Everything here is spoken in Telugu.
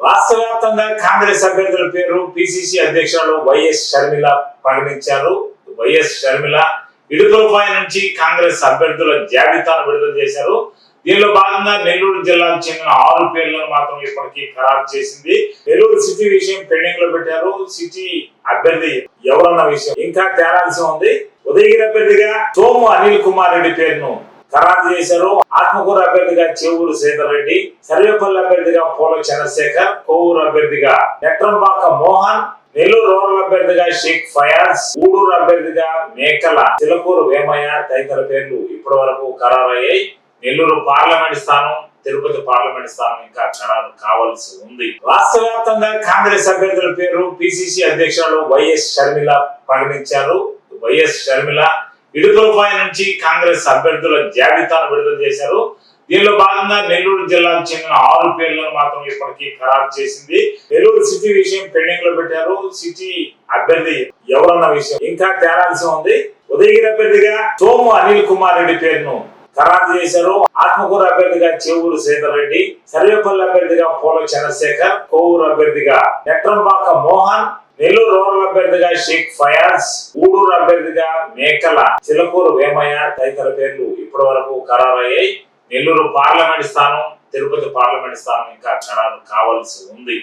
రాష్ట్ర వ్యాప్తంగా కాంగ్రెస్ అభ్యర్థుల పేరు పిసిసి అధ్యక్షురాలు వైఎస్ షర్మిల ప్రకటించారు వైఎస్ షర్మిల ఇడుగులపై నుంచి కాంగ్రెస్ అభ్యర్థుల జాబితాను విడుదల చేశారు. దీనిలో భాగంగా నెల్లూరు జిల్లాకు చెందిన ఆరు పేర్లను మాత్రం ఇప్పటికీ ఖరారు చేసింది. నెల్లూరు సిటీ విషయం పెండింగ్లో పెట్టారు. సిటీ అభ్యర్థి ఎవరన్న విషయం ఇంకా తేరాల్సి ఉంది. ఉదయగిరి అభ్యర్థిగా సోము అనిల్ కుమార్ రెడ్డి పేరును ఖరారు చేశారు. ఆత్మకూరు అభ్యర్థిగా చెవురు శ్రీధర్ రెడ్డి సర్వేపల్లి అభ్యర్థిగా పోల చంద్రశేఖర్ కోవూరు అభ్యర్థిగా నెట్రంబాక మోహన్ నెల్లూరు రూరల్ అభ్యర్థిగా షేక్ ఫయాజ్ ఊడూరు అభ్యర్థిగా మేకల చిలకూరు వేమయ్య తదితర పేర్లు ఇప్పటి వరకు ఖరారయ్యాయి. నెల్లూరు పార్లమెంట్ స్థానం తిరుపతి పార్లమెంట్ స్థానం ఇంకా ఖరారు కావాల్సి ఉంది. రాష్ట్ర వ్యాప్తంగా కాంగ్రెస్ అభ్యర్థుల పేరు పిసిసి అధ్యక్షురాలు వైఎస్ షర్మిల ప్రకటించారు వైఎస్ షర్మిల ఇడుగులపై నుంచి కాంగ్రెస్ అభ్యర్థుల జాబితాను విడుదల చేశారు. దీనిలో భాగంగా నెల్లూరు జిల్లాకు చెందిన ఆరు పేర్లను మాత్రం ఇప్పటికీ ఖరారు చేసింది. నెల్లూరు సిటీ విషయం పెండింగ్లో పెట్టారు. సిటీ అభ్యర్థి ఎవరన్న విషయం ఇంకా తేరాల్సి ఉంది. ఉదయగిరి అభ్యర్థిగా సోము అనిల్ కుమార్ రెడ్డి పేరును ఖరారు చేశారు. ఆత్మకూరు అభ్యర్థిగా చెవురు శ్రీధర్ రెడ్డి సర్వేపల్లి అభ్యర్థిగా పోల చంద్రశేఖర్ కోవూరు అభ్యర్థిగా నెట్రంబాక మోహన్ నెల్లూరు రూరల్ అభ్యర్థిగా షేక్ ఫయాజ్ ఊడూరు అభ్యర్థిగా మేకల చిలకూరు వేమయ్య తదితర పేర్లు ఇప్పటి వరకు ఖరారయ్యాయి. నెల్లూరు పార్లమెంట్ స్థానం తిరుపతి పార్లమెంట్ స్థానం ఇంకా ఖరారు కావాల్సి ఉంది.